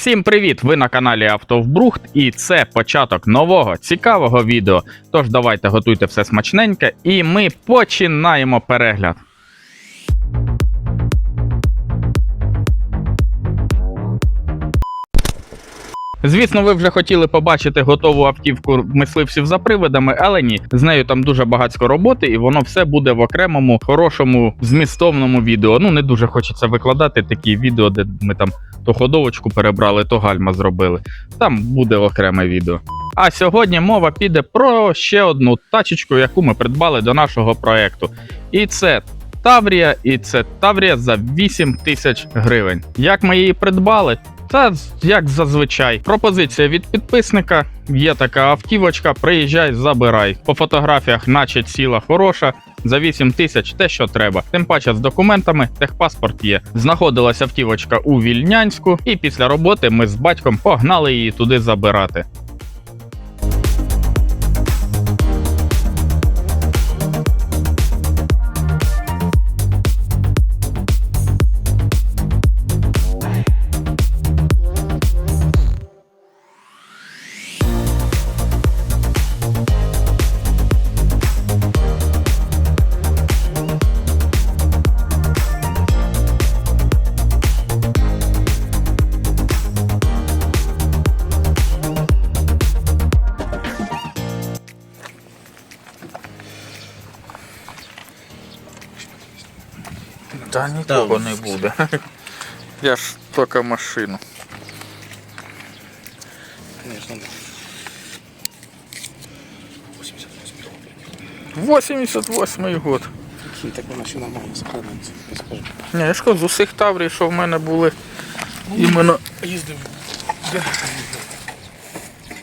Всім привіт! Ви на каналі Автовбрухт, і це початок нового цікавого відео. Тож давайте готуйте все смачненьке, і ми починаємо перегляд. Звісно, ви вже хотіли побачити готову автівку мисливців за привидами, але ні, з нею там дуже багатько роботи, і воно все буде в окремому хорошому змістовному відео. Ну не дуже хочеться викладати такі відео, де ми там то ходовочку перебрали, то гальма зробили. Там буде окреме відео. А сьогодні мова піде про ще одну тачечку, яку ми придбали до нашого проекту. І це Таврія, і це Таврія за 8 тисяч гривень. Як ми її придбали? Та як зазвичай, пропозиція від підписника. Є така автівочка, приїжджай, забирай. По фотографіях, наче ціла хороша. За 8 тисяч те, що треба. Тим паче з документами, техпаспорт є. Знаходилася автівочка у Вільнянську, і після роботи ми з батьком погнали її туди забирати. Нікого не буде. Я ж тільки машину. Конечно, да. 88 88 год. Так вона ще нормально сохраниться, я скажу. Ні, я ж кажу, з усіх таврій, що в мене були іменно. Їздив,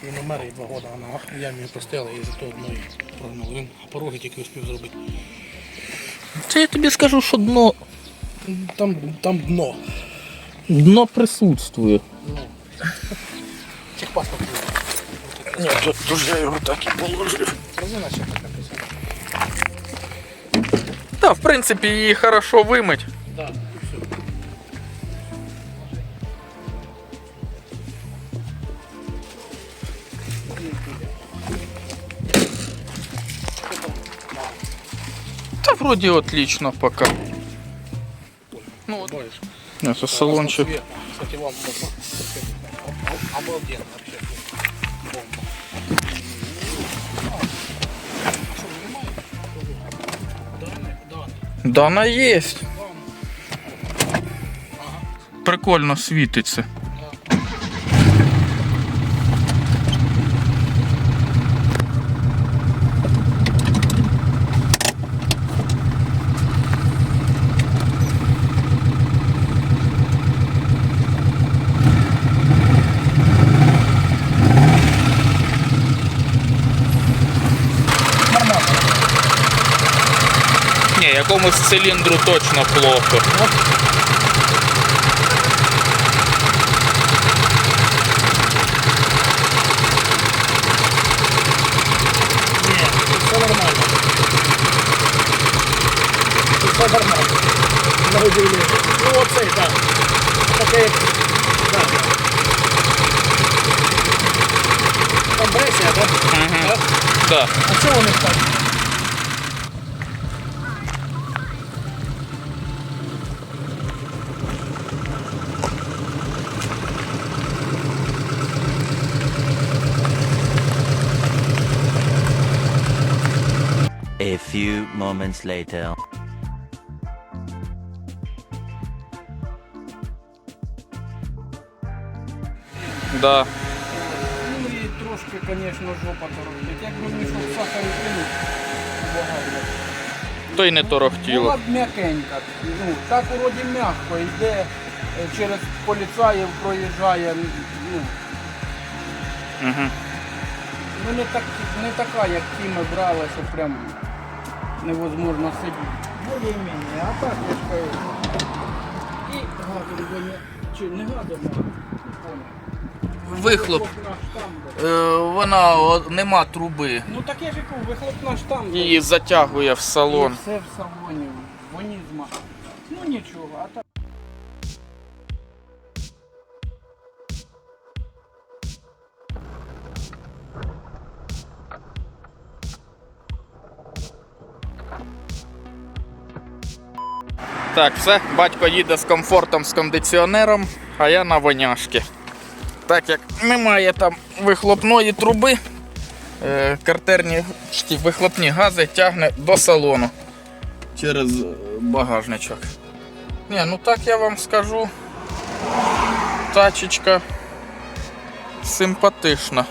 він умер і два роки, вона в ямі постела і зато одної прогнув. Він пороги тільки успів зробити. Це я тобі скажу, що дно, Там, там дно. дно присутствує. Техпаспорт. Ні, тут, тут я його так і положив. Резина ще така писана. Та, в принципі, її хорошо вимить. Да, і все. Та вроді отлично поки. Ну, вот. Це салончик. Кстати, вам можно. Обалденно вообще. Бомба. Да, она есть. Прикольно світиться. якомусь циліндру точно плохо. Ні, все нормально. Все нормально. На удивление. Ну оцей, так. Таке як. Да, да. Компресія, так? Мгм. Так? Да. А що вони так? A few moments later. Да. Ну і трошки, звісно, жопа торохтить. Якби мішок сахару кинуть, багато. То й не Була торохтіло. б м'якенька. Ну, так вроді м'яко йде, е, через поліцаїв проїжджає. Ну, Угу. ну не, так, не така, як ті ми брали, що прям невозможно сидіти. Более-менее, а так я ж кажу. І гадом до не- чи не гадом, а не понял. Вихлоп. Е, вона о, нема труби. Ну таке ж яку вихлопна штамба. Її затягує в салон. І все в салоні, Так, все, батько їде з комфортом з кондиціонером, а я на воняшки. Так як немає там вихлопної труби, е, картерні вихлопні гази тягне до салону через е, багажничок. Ні, ну так я вам скажу. Тачечка симпатична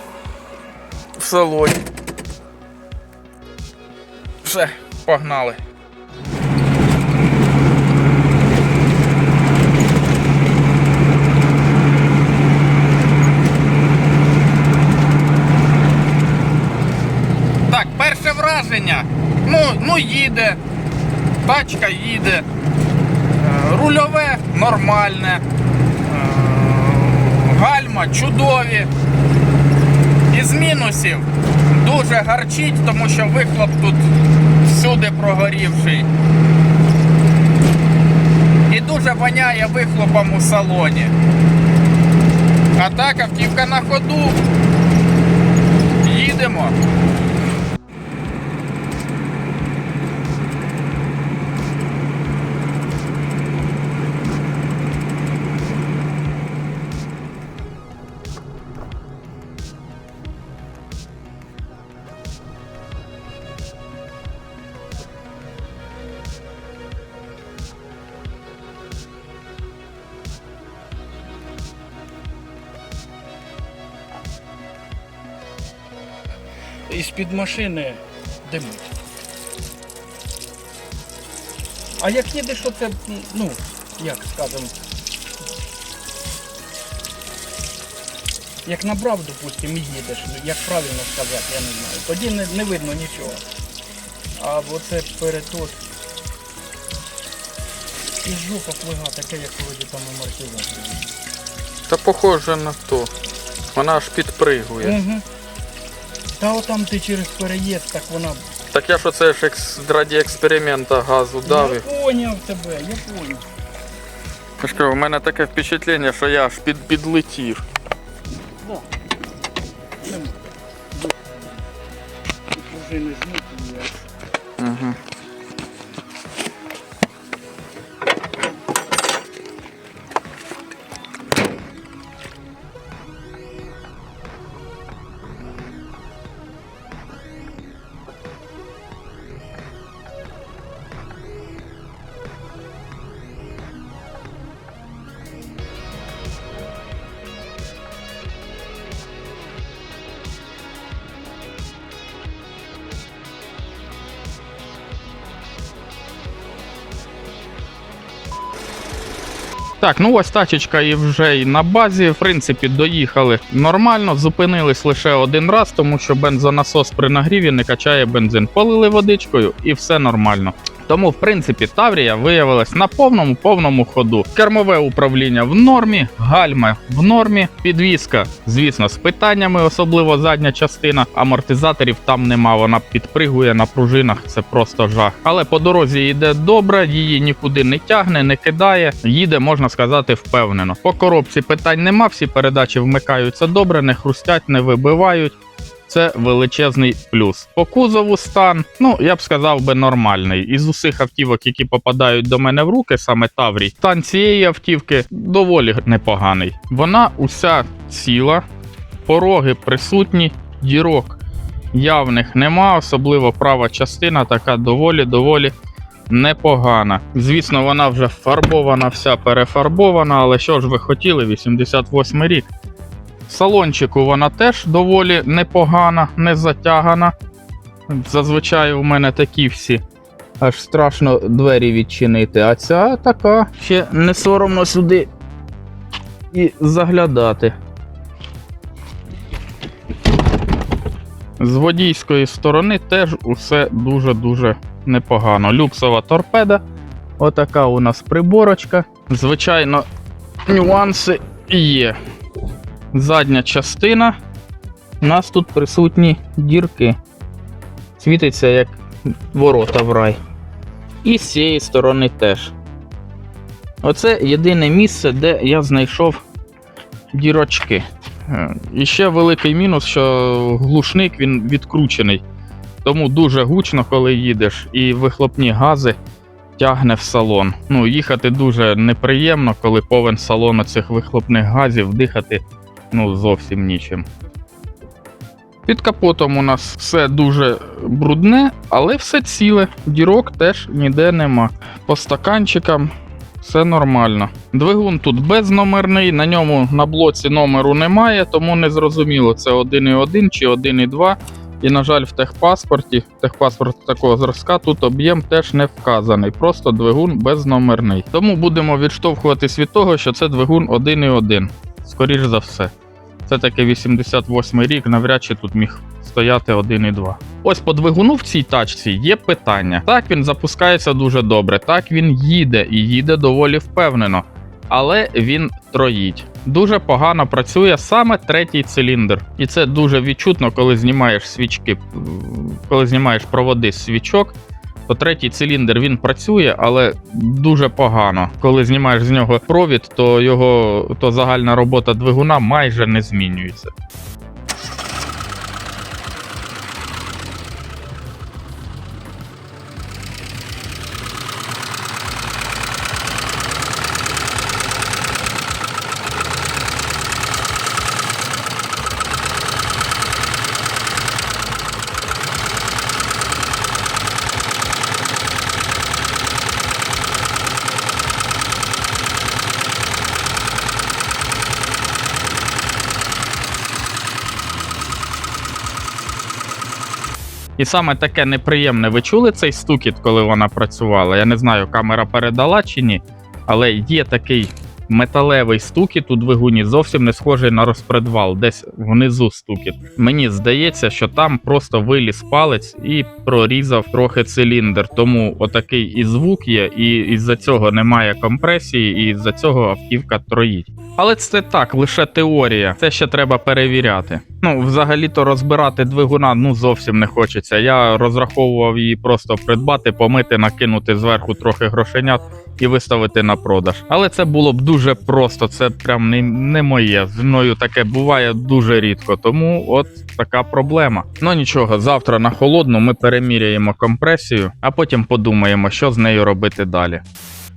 в салоні. Все, погнали. Так, перше. Ну, ну їде. Тачка їде. Е, Рульове нормальне. Е, Гальма чудові. Із мінусів дуже гарчить, тому що вихлоп тут всюди прогорівший. І дуже воняє вихлопом у салоні. А так автівка на ходу. Їдемо. Із-під машини димить. А як їдеш, оце, ну, як скажемо, як набрав, допустим, і їдеш, ну, як правильно сказати, я не знаю. Тоді не, не видно нічого. А оце перетот. І жопа плига, таке, як вроді там амортизатор. Та похоже на то. Вона аж підпригує. Угу. Та отам ти через переїзд, так вона. Так я що це ж екс... раді експеримента газу дав. Я поняв тебе, я поняв. Я ж кажу, у мене таке впечатлення, що я аж під, підлетів. Да. Пружини зникли. Так, ну ось тачечка і вже і на базі. В принципі, доїхали нормально, зупинились лише один раз, тому що бензонасос при нагріві не качає бензин. Полили водичкою і все нормально. Тому, в принципі, Таврія виявилась на повному повному ходу. Кермове управління в нормі, гальма в нормі, підвізка, звісно, з питаннями, особливо задня частина. Амортизаторів там нема, вона підпригує на пружинах, це просто жах. Але по дорозі йде добре, її нікуди не тягне, не кидає. Їде, можна сказати, впевнено. По коробці питань нема, всі передачі вмикаються добре, не хрустять, не вибивають. Це величезний плюс. По кузову стан, ну я б сказав би нормальний. Із усіх автівок, які попадають до мене в руки, саме Таврій, стан цієї автівки доволі непоганий. Вона уся ціла, пороги присутні, дірок явних нема, особливо права частина така доволі-доволі непогана. Звісно, вона вже фарбована, вся перефарбована, але що ж ви хотіли, 88 рік. Салончику вона теж доволі непогана, не затягана. Зазвичай у мене такі всі. Аж страшно двері відчинити. А ця така ще не соромно сюди і заглядати. З водійської сторони теж усе дуже-дуже непогано. Люксова торпеда. Отака у нас приборочка. Звичайно, нюанси є задня частина. У нас тут присутні дірки. Світиться як ворота в рай. І з цієї сторони теж. Оце єдине місце, де я знайшов дірочки. Е, І ще великий мінус, що глушник він відкручений. Тому дуже гучно, коли їдеш, і вихлопні гази тягне в салон. Ну, їхати дуже неприємно, коли повен салон цих вихлопних газів, дихати ну, зовсім нічим. Під капотом у нас все дуже брудне, але все ціле. Дірок теж ніде нема. По стаканчикам все нормально. Двигун тут безномерний, на ньому на блоці номеру немає, тому не зрозуміло, це 1.1 чи 1.2. І, на жаль, в техпаспорті, техпаспорт такого зразка, тут об'єм теж не вказаний, просто двигун безномерний. Тому будемо відштовхуватись від того, що це двигун 1.1. Скоріш за все. Це таки 88 рік, навряд чи тут міг стояти 1.2. Ось по двигуну в цій тачці є питання. Так він запускається дуже добре, так він їде і їде доволі впевнено. Але він троїть. Дуже погано працює саме третій циліндр. І це дуже відчутно, коли знімаєш свічки, коли знімаєш проводи з свічок. То третій циліндр він працює, але дуже погано. Коли знімаєш з нього провід, то його то загальна робота двигуна майже не змінюється. І саме таке неприємне. Ви чули цей стукіт, коли вона працювала? Я не знаю, камера передала чи ні, але є такий металевий стукіт у двигуні, зовсім не схожий на розпредвал, десь внизу стукіт. Мені здається, що там просто виліз палець і прорізав трохи циліндр. Тому отакий і звук є, і із-за цього немає компресії, і із-за цього автівка троїть. Але це так, лише теорія. Це ще треба перевіряти. Ну, взагалі-то розбирати двигуна ну зовсім не хочеться. Я розраховував її просто придбати, помити, накинути зверху трохи грошенят і виставити на продаж. Але це було б дуже просто, це прям не, не моє. Зі мною таке буває дуже рідко, тому от така проблема. Ну нічого, завтра на холодну ми переміряємо компресію, а потім подумаємо, що з нею робити далі.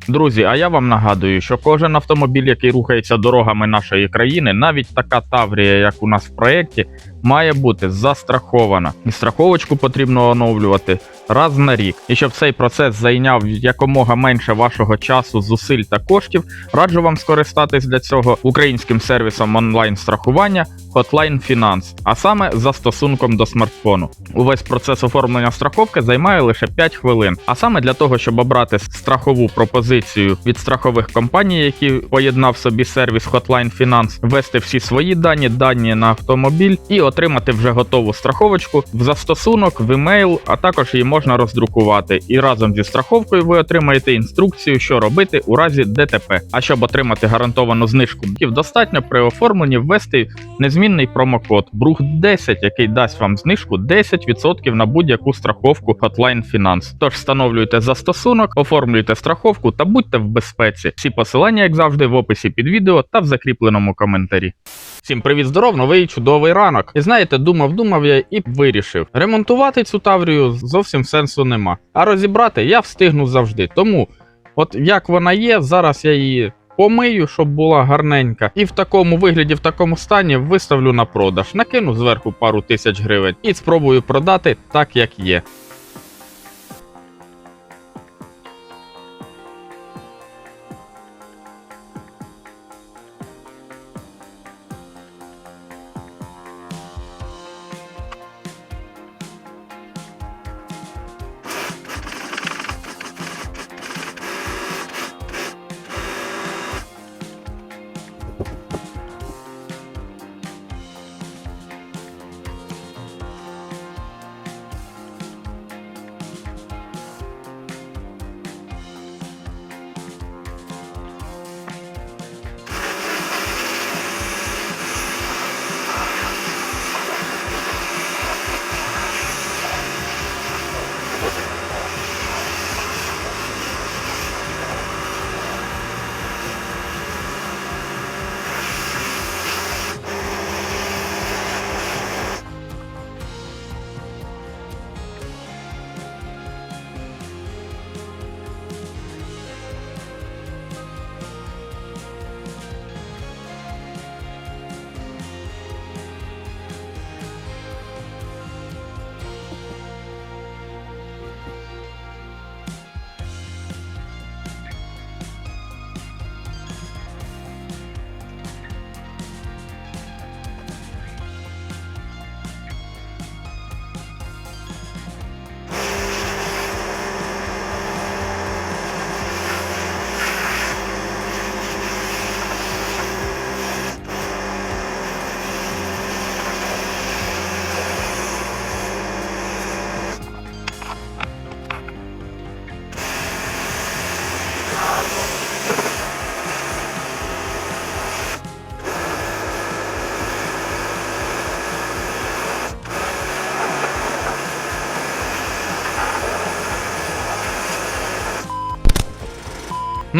Друзі, а я вам нагадую, що кожен автомобіль, який рухається дорогами нашої країни, навіть така Таврія, як у нас в проєкті, має бути застрахована. І страховочку потрібно оновлювати раз на рік. І щоб цей процес зайняв якомога менше вашого часу, зусиль та коштів, раджу вам скористатись для цього українським сервісом онлайн страхування Hotline Finance, а саме застосунком до смартфону. Увесь процес оформлення страховки займає лише 5 хвилин. А саме для того, щоб обрати страхову пропозицію від страхових компаній, які поєднав собі сервіс Hotline Finance, ввести всі свої дані, дані на автомобіль і отримати вже готову страховочку в застосунок, в емейл, а також її можна роздрукувати. І разом зі страховкою ви отримаєте інструкцію, що робити у разі ДТП. А щоб отримати гарантовану знижку, достатньо при оформленні ввести незмінний промокод BRUH10, який дасть вам знижку 10% на будь-яку страховку Hotline Finance. Тож встановлюйте застосунок, оформлюйте страховку та будьте в безпеці. Всі посилання, як завжди, в описі під відео та в закріпленому коментарі. Всім привіт, здоров, новий чудовий ранок. І знаєте, думав, думав я і вирішив. Ремонтувати цю таврію зовсім сенсу нема. А розібрати я встигну завжди. Тому, от як вона є, зараз я її помию, щоб була гарненька. І в такому вигляді, в такому стані виставлю на продаж. Накину зверху пару тисяч гривень і спробую продати так, як є.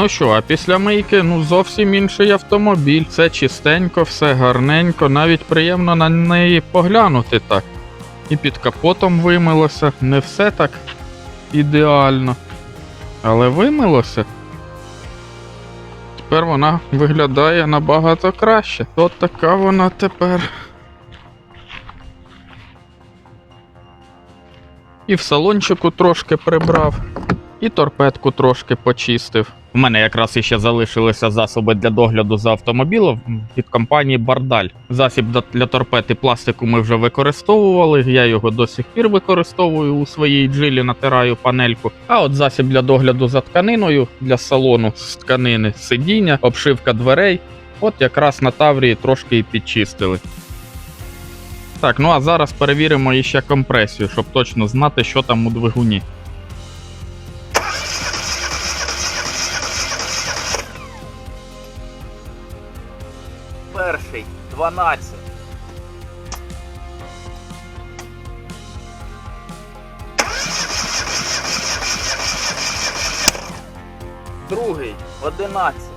Ну що, а після мийки ну зовсім інший автомобіль. Все чистенько, все гарненько, навіть приємно на неї поглянути так. І під капотом вимилося. Не все так ідеально. Але вимилося. Тепер вона виглядає набагато краще. От така вона тепер. І в салончику трошки прибрав, і торпедку трошки почистив. У мене якраз іще залишилися засоби для догляду за автомобілем від компанії Бардаль. Засіб для- торпед пластику ми вже використовували. Я його до сих пір використовую у своїй джилі, натираю панельку. А от засіб для догляду за тканиною для салону з тканини, сидіння, обшивка дверей. От якраз на Таврії трошки і підчистили. Так, ну а зараз перевіримо іще компресію, щоб точно знати, що там у двигуні. 12. Другий 11.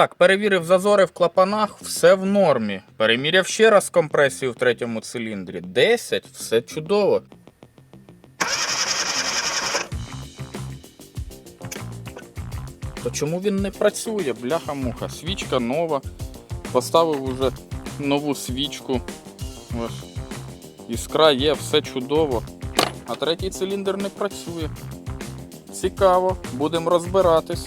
Так, перевірив зазори в клапанах, все в нормі. Переміряв ще раз компресію в третьому циліндрі. 10, все чудово. То чому він не працює? Бляха-муха. Свічка нова. Поставив уже нову свічку. Ось. Іскра є, все чудово. А третій циліндр не працює. Цікаво, будемо розбиратись.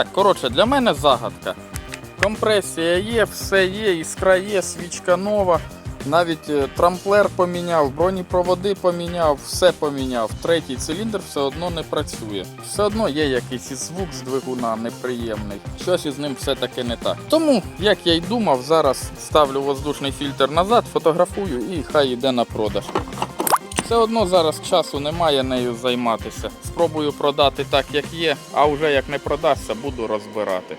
Так, коротше, для мене загадка. Компресія є, все є, іскра є, свічка нова. Навіть е, трамплер поміняв, бронепроводи поміняв, все поміняв. Третій циліндр все одно не працює. Все одно є якийсь звук з двигуна неприємний. Щось із ним все-таки не так. Тому, як я й думав, зараз ставлю воздушний фільтр назад, фотографую і хай йде на продаж. Все одно зараз часу немає нею займатися. Спробую продати так, як є, а вже як не продасться, буду розбирати.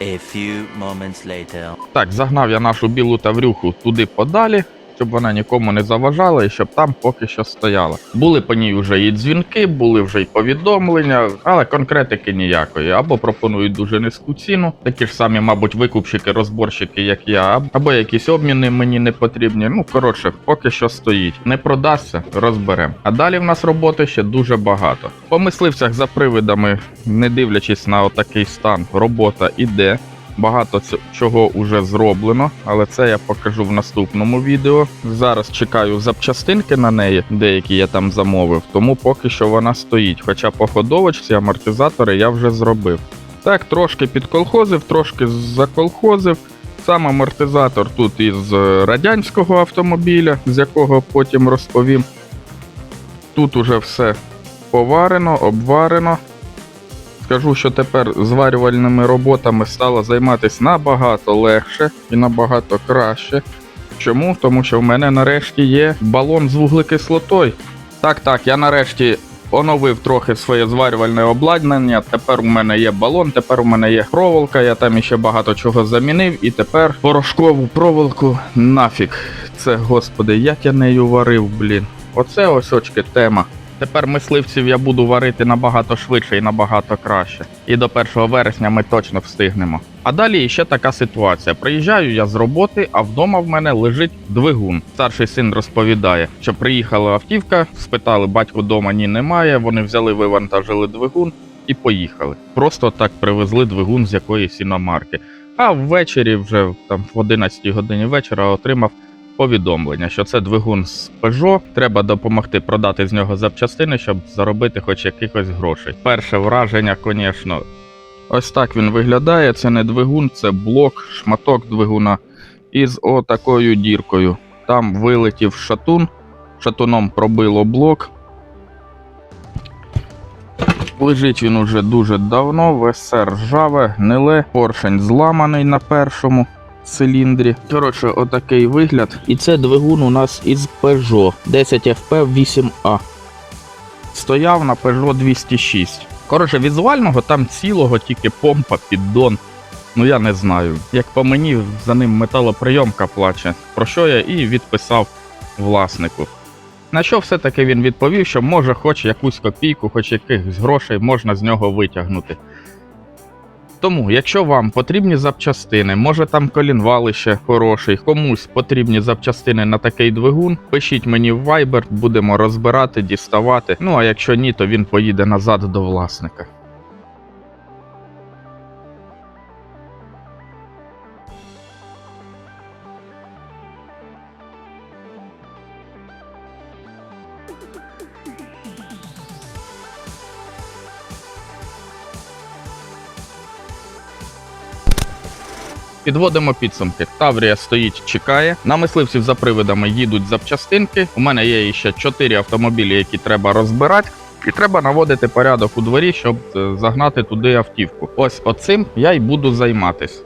A few moments later. Так, загнав я нашу білу таврюху туди подалі, щоб вона нікому не заважала і щоб там поки що стояла. Були по ній вже і дзвінки, були вже й повідомлення, але конкретики ніякої. Або пропонують дуже низьку ціну, такі ж самі, мабуть, викупщики, розборщики, як я, або якісь обміни мені не потрібні. Ну, коротше, поки що стоїть. Не продасться, розберемо. А далі в нас роботи ще дуже багато. По мисливцях за привидами, не дивлячись на отакий стан, робота іде. Багато чого вже зроблено, але це я покажу в наступному відео. Зараз чекаю запчастинки на неї, деякі я там замовив, тому поки що вона стоїть. Хоча по ходовочці амортизатори я вже зробив. Так, трошки підколхозив, трошки заколхозив. Сам амортизатор тут із е, радянського автомобіля, з якого потім розповім. Тут уже все поварено, обварено. Скажу, що тепер зварювальними роботами стало займатися набагато легше і набагато краще. Чому? Тому що в мене нарешті є балон з вуглекислотою. Так, так, я нарешті оновив трохи своє зварювальне обладнання. Тепер у мене є балон, тепер у мене є проволока, я там іще багато чого замінив, і тепер порошкову проволоку нафіг. Це, господи, як я нею варив, блін. Оце ось очки тема. Тепер мисливців я буду варити набагато швидше і набагато краще. І до 1 вересня ми точно встигнемо. А далі ще така ситуація. Приїжджаю я з роботи, а вдома в мене лежить двигун. Старший син розповідає, що приїхала автівка, спитали, батько вдома ні немає. Вони взяли, вивантажили двигун і поїхали. Просто так привезли двигун з якоїсь іномарки. А ввечері, вже там в 11 годині вечора, отримав повідомлення, що це двигун з Peugeot, треба допомогти продати з нього запчастини, щоб заробити хоч якихось грошей. Перше враження, звісно, ось так він виглядає. Це не двигун, це блок, шматок двигуна із отакою діркою. Там вилетів шатун, шатуном пробило блок. Лежить він уже дуже давно, весе ржаве, гниле, поршень зламаний на першому циліндрі. Коротше, отакий вигляд. І це двигун у нас із Peugeot 10FP 8A. Стояв на Peugeot 206. Коротше, візуального там цілого тільки помпа, піддон. Ну я не знаю. Як по мені, за ним металоприйомка плаче, про що я і відписав власнику. На що все-таки він відповів, що може хоч якусь копійку, хоч якихось грошей можна з нього витягнути. Тому, якщо вам потрібні запчастини, може там колінвалище хороший, комусь потрібні запчастини на такий двигун, пишіть мені в Viber, будемо розбирати, діставати. Ну а якщо ні, то він поїде назад до власника. Підводимо підсумки. Таврія стоїть, чекає. На мисливців за привидами їдуть запчастинки. У мене є ще 4 автомобілі, які треба розбирати. І треба наводити порядок у дворі, щоб е, загнати туди автівку. Ось оцим я й буду займатись.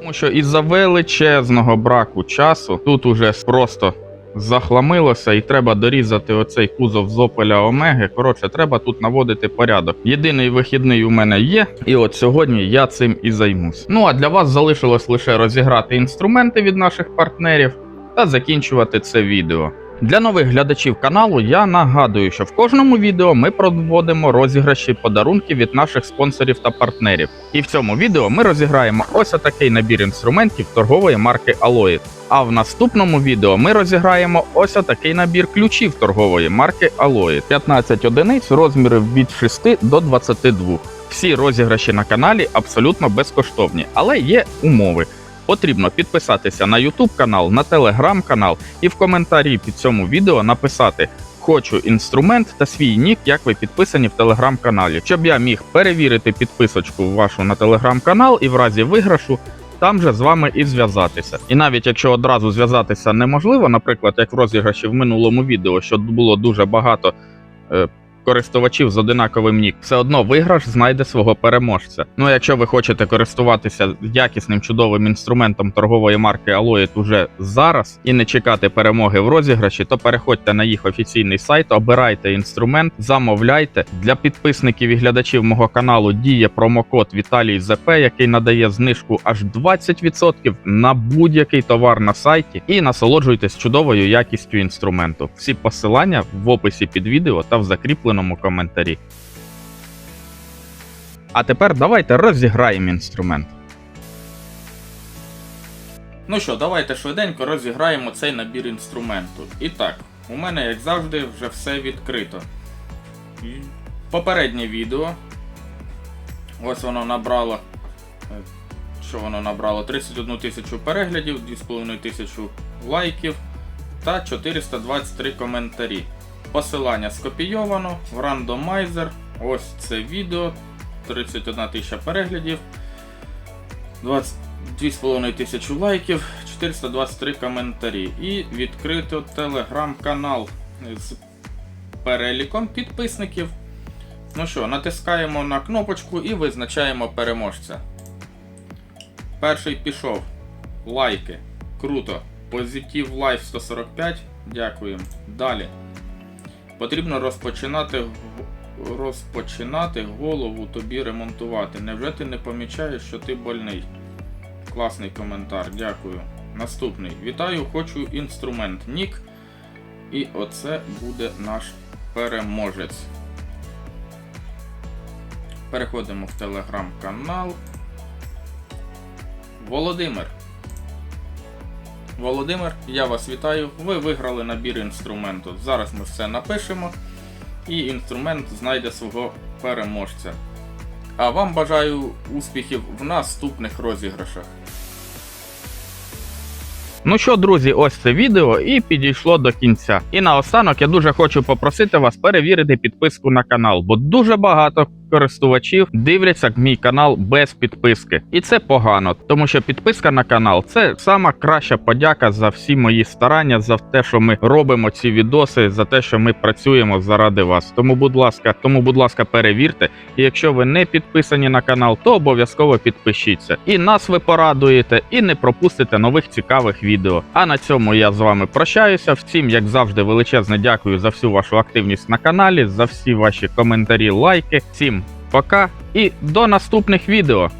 Тому що із-за величезного браку часу тут уже просто захламилося і треба дорізати оцей кузов з Opel Омеги. Коротше, треба тут наводити порядок. Єдиний вихідний у мене є, і от сьогодні я цим і займусь. Ну а для вас залишилось лише розіграти інструменти від наших партнерів та закінчувати це відео. Для нових глядачів каналу я нагадую, що в кожному відео ми проводимо розіграші подарунків від наших спонсорів та партнерів. І в цьому відео ми розіграємо ось отакий набір інструментів торгової марки Alloyd. А в наступному відео ми розіграємо ось отакий набір ключів торгової марки Alloyd. 15 одиниць розмірів від 6 до 22. Всі розіграші на каналі абсолютно безкоштовні, але є умови. Потрібно підписатися на YouTube канал, на Telegram канал і в коментарі під цьому відео написати Хочу інструмент та свій нік, як ви підписані в телеграм-каналі, щоб я міг перевірити підписочку вашу на телеграм-канал і в разі виграшу там же з вами і зв'язатися. І навіть якщо одразу зв'язатися неможливо, наприклад, як в розіграші в минулому відео, що було дуже багато е, користувачів з одинаковим нік, все одно виграш знайде свого переможця. Ну а якщо ви хочете користуватися якісним чудовим інструментом торгової марки Alloyd уже зараз і не чекати перемоги в розіграші, то переходьте на їх офіційний сайт, обирайте інструмент, замовляйте. Для підписників і глядачів мого каналу діє промокод Віталій ЗП, який надає знижку аж 20% на будь-який товар на сайті, і насолоджуйтесь чудовою якістю інструменту. Всі посилання в описі під відео та в закріпленому коментарі. А тепер давайте розіграємо інструмент. Ну що, давайте швиденько розіграємо цей набір інструменту. І так, у мене, як завжди, вже все відкрито. Попереднє відео. Ось воно набрало е, що воно набрало? 31 тисячу переглядів, 2,5 тисячу лайків та 423 коментарі. Посилання скопійовано в рандомайзер. Ось це відео. 31 тисяча переглядів, 20 2,5 тисячі лайків, 423 коментарі. І відкрито телеграм-канал з переліком підписників. Ну що, натискаємо на кнопочку і визначаємо переможця. Перший пішов. Лайки. Круто. Позитив лайф 145. Дякуємо. Далі. Потрібно розпочинати, розпочинати голову тобі ремонтувати. Невже ти не помічаєш, що ти больний? Класний коментар, дякую. Наступний. Вітаю, хочу інструмент Нік. І оце буде наш переможець. Переходимо в телеграм-канал. Володимир. Володимир, я вас вітаю. Ви виграли набір інструменту. Зараз ми все напишемо, і інструмент знайде свого переможця. А вам бажаю успіхів в наступних розіграшах. Ну що, друзі, ось це відео і підійшло до кінця. І наостанок я дуже хочу попросити вас перевірити підписку на канал, бо дуже багато користувачів дивляться мій канал без підписки. І це погано, тому що підписка на канал це сама краща подяка за всі мої старання, за те, що ми робимо ці відоси, за те, що ми працюємо заради вас. Тому, будь ласка, тому, будь ласка, перевірте. І якщо ви не підписані на канал, то обов'язково підпишіться. І нас ви порадуєте, і не пропустите нових цікавих відео. А на цьому я з вами прощаюся. Всім, як завжди, величезне дякую за всю вашу активність на каналі, за всі ваші коментарі, лайки. Всім пока і до наступних відео.